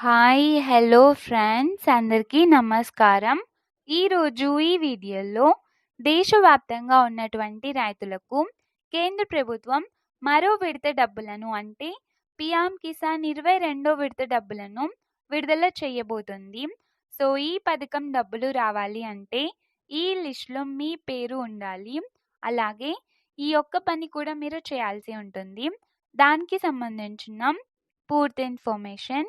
Hi! Hello friends అందరికీ నమస్కారం. ఈరోజు ఈ వీడియోలో దేశవ్యాప్తంగా ఉన్నటువంటి రైతులకు కేంద్ర ప్రభుత్వం మరో విడత డబ్బులను అంటే పిఎం కిసాన్ 22 విడత డబ్బులను విడుదల చేయబోతుంది. సో, ఈ పథకం డబ్బులు రావాలి అంటే ఈ లిస్ట్‌లో మీ పేరు ఉండాలి. అలాగే ఈ ఒక్క పని కూడా మీరు చేయాల్సి ఉంటుంది. దానికి సంబంధించిన పూర్తి ఇన్ఫర్మేషన్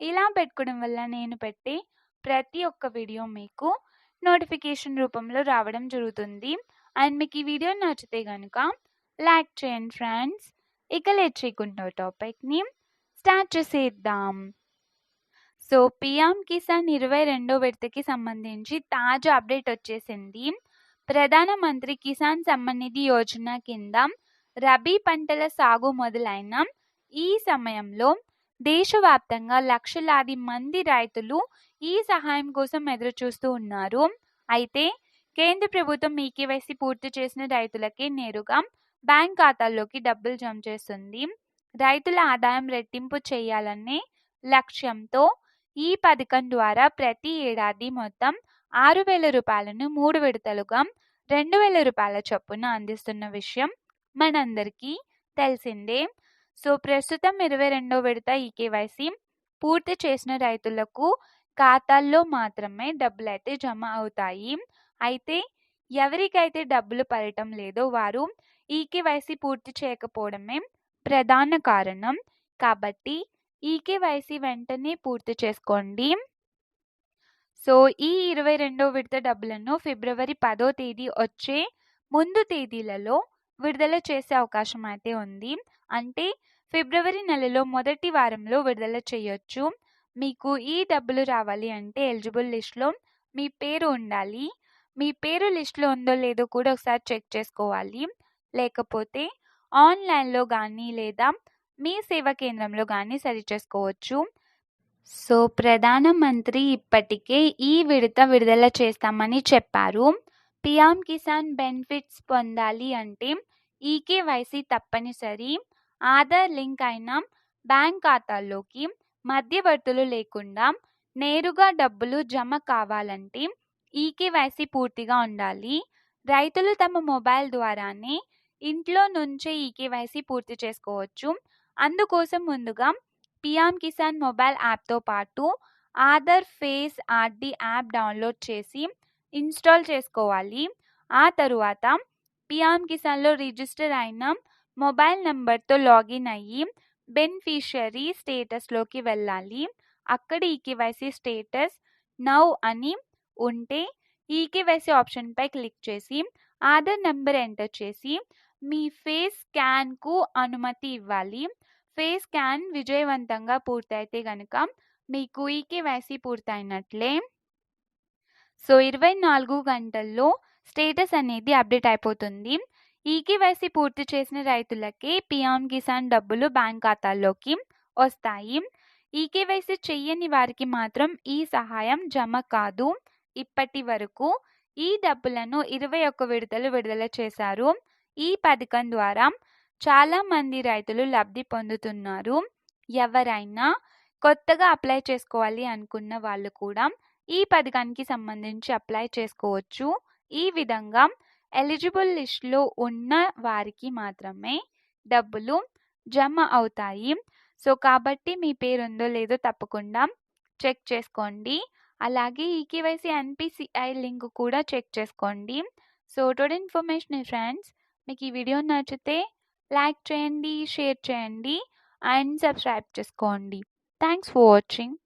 ఇలా పెట్టుకోవడం వల్ల నేను పెట్టే ప్రతి ఒక్క వీడియో మీకు నోటిఫికేషన్ రూపంలో రావడం జరుగుతుంది. అండ్ మీకు ఈ వీడియో నచ్చితే కనుక లైక్ చేయండి ఫ్రెండ్స్. ఇక లేట్ చేయకుండా టాపిక్‌ని స్టార్ట్ చేసేద్దాం. సో, పీఎం కిసాన్ 22 విడతకి సంబంధించి తాజా అప్డేట్ వచ్చేసింది. ప్రధాన మంత్రి కిసాన్ సమ్మాన్ నిధి యోజన కింద రబీ పంటల సాగు మొదలైన ఈ సమయంలో దేశవ్యాప్తంగా లక్షలాది మంది రైతులు ఈ సహాయం కోసం ఎదురుచూస్తూ ఉన్నారు. అయితే కేంద్ర ప్రభుత్వం ఈ కేవైసీ పూర్తి చేసిన రైతులకే నేరుగా బ్యాంక్ ఖాతాల్లోకి డబ్బులు జమ చేస్తుంది. రైతుల ఆదాయం రెట్టింపు చేయాలనే లక్ష్యంతో ఈ పథకం ద్వారా ప్రతి ఏడాది మొత్తం ఆరు వేల రూపాయలను మూడు విడతలుగా రెండు వేల రూపాయల చొప్పున అందిస్తున్న విషయం మనందరికీ తెలిసిందే. సో, ప్రస్తుతం 22 విడత ఈ కేవైసీ పూర్తి చేసిన రైతులకు ఖాతాల్లో మాత్రమే డబ్బులు అయితే జమ అవుతాయి. అయితే ఎవరికైతే డబ్బులు పడటం లేదో వారు ఈ కేవైసీ పూర్తి చేయకపోవడమే ప్రధాన కారణం. కాబట్టి ఈ కేవైసీ వెంటనే పూర్తి చేసుకోండి. సో, ఈ 22 విడత డబ్బులను ఫిబ్రవరి పదో తేదీ వచ్చే ముందు తేదీలలో విడుదల చేసే అవకాశం అయితే ఉంది. అంటే ఫిబ్రవరి నెలలో మొదటి వారంలో విడుదల చేయొచ్చు. మీకు ఈ డబ్బులు రావాలి అంటే ఎలిజిబుల్ లిస్ట్‌లో మీ పేరు ఉండాలి. మీ పేరు లిస్ట్‌లో ఉందో లేదో కూడా ఒకసారి చెక్ చేసుకోవాలి. లేకపోతే ఆన్‌లైన్‌లో కానీ లేదా మీ సేవా కేంద్రంలో గానీ సరిచేసుకోవచ్చు. సో, ప్రధాన మంత్రి ఇప్పటికే ఈ విడత విడుదల చేస్తామని చెప్పారు. పీఎం కిసాన్ బెనిఫిట్స్ పొందాలి అంటే ఈ కేవైసీ తప్పనిసరి. ఆధార్ లింక్ అయిన బ్యాంక్ ఖాతాల్లోకి మధ్యవర్తులు లేకుండా నేరుగా డబ్బులు జమ కావాలంటే ఈ కేవైసీ పూర్తిగా ఉండాలి. రైతులు తమ మొబైల్ ద్వారానే ఇంట్లో నుంచే ఈ కేవైసీ పూర్తి చేసుకోవచ్చు. అందుకోసం ముందుగా పిఎం కిసాన్ మొబైల్ యాప్‌తో పాటు Aadhaar face RD app download చేసి ఇన్‌స్టాల్ చేసుకోవాలి. ఆ తరువాత పిఎం కిసాన్‌లో రిజిస్టర్ అయిన మొబైల్ నంబర్‌తో లాగిన్ అయ్యి బెనిఫిషరీ స్టేటస్‌లోకి వెళ్ళాలి. అక్కడ ఈ కేవైసీ స్టేటస్ నౌ అని ఉంటే ఈ కేవైసీ ఆప్షన్‌పై క్లిక్ చేసి ఆధార్ నెంబర్ ఎంటర్ చేసి మీ ఫేస్ స్కాన్‌కు అనుమతి ఇవ్వాలి. ఫేస్ స్కాన్ విజయవంతంగా పూర్తయితే గనుక మీకు ఈ కేవైసీ పూర్తయినట్లే. సో, 24 గంటల్లో స్టేటస్ అనేది అప్డేట్ అయిపోతుంది. ఈ కేవైసీ పూర్తి చేసిన రైతులకే పిఎం కిసాన్ డబ్బులు బ్యాంక్ ఖాతాల్లోకి వస్తాయి. ఈ కేవైసీ చెయ్యని వారికి మాత్రం ఈ సహాయం జమ కాదు. ఇప్పటి వరకు ఈ డబ్బులను 21 విడతలు విడుదల చేశారు. ఈ పథకం ద్వారా చాలా మంది రైతులు లబ్ధి పొందుతున్నారు. ఎవరైనా కొత్తగా అప్లై చేసుకోవాలి అనుకున్న వాళ్ళు కూడా ఈ పథకానికి సంబంధించి అప్లై చేసుకోవచ్చు. ఈ విధంగా ఎలిజిబుల్ లిస్ట్‌లో ఉన్న వారికి మాత్రమే డబ్బులు జమ అవుతాయి. సో, కాబట్టి మీ పేరు ఉందో లేదో తప్పకుండా చెక్ చేసుకోండి. అలాగే ఈ కేవైసీ ఎన్పిసిఐ లింక్ కూడా చెక్ చేసుకోండి. So, today information friends. మీకు ఈ వీడియో నచ్చితే లైక్ చేయండి, షేర్ చేయండి అండ్ సబ్స్క్రైబ్ చేసుకోండి. Thanks for watching.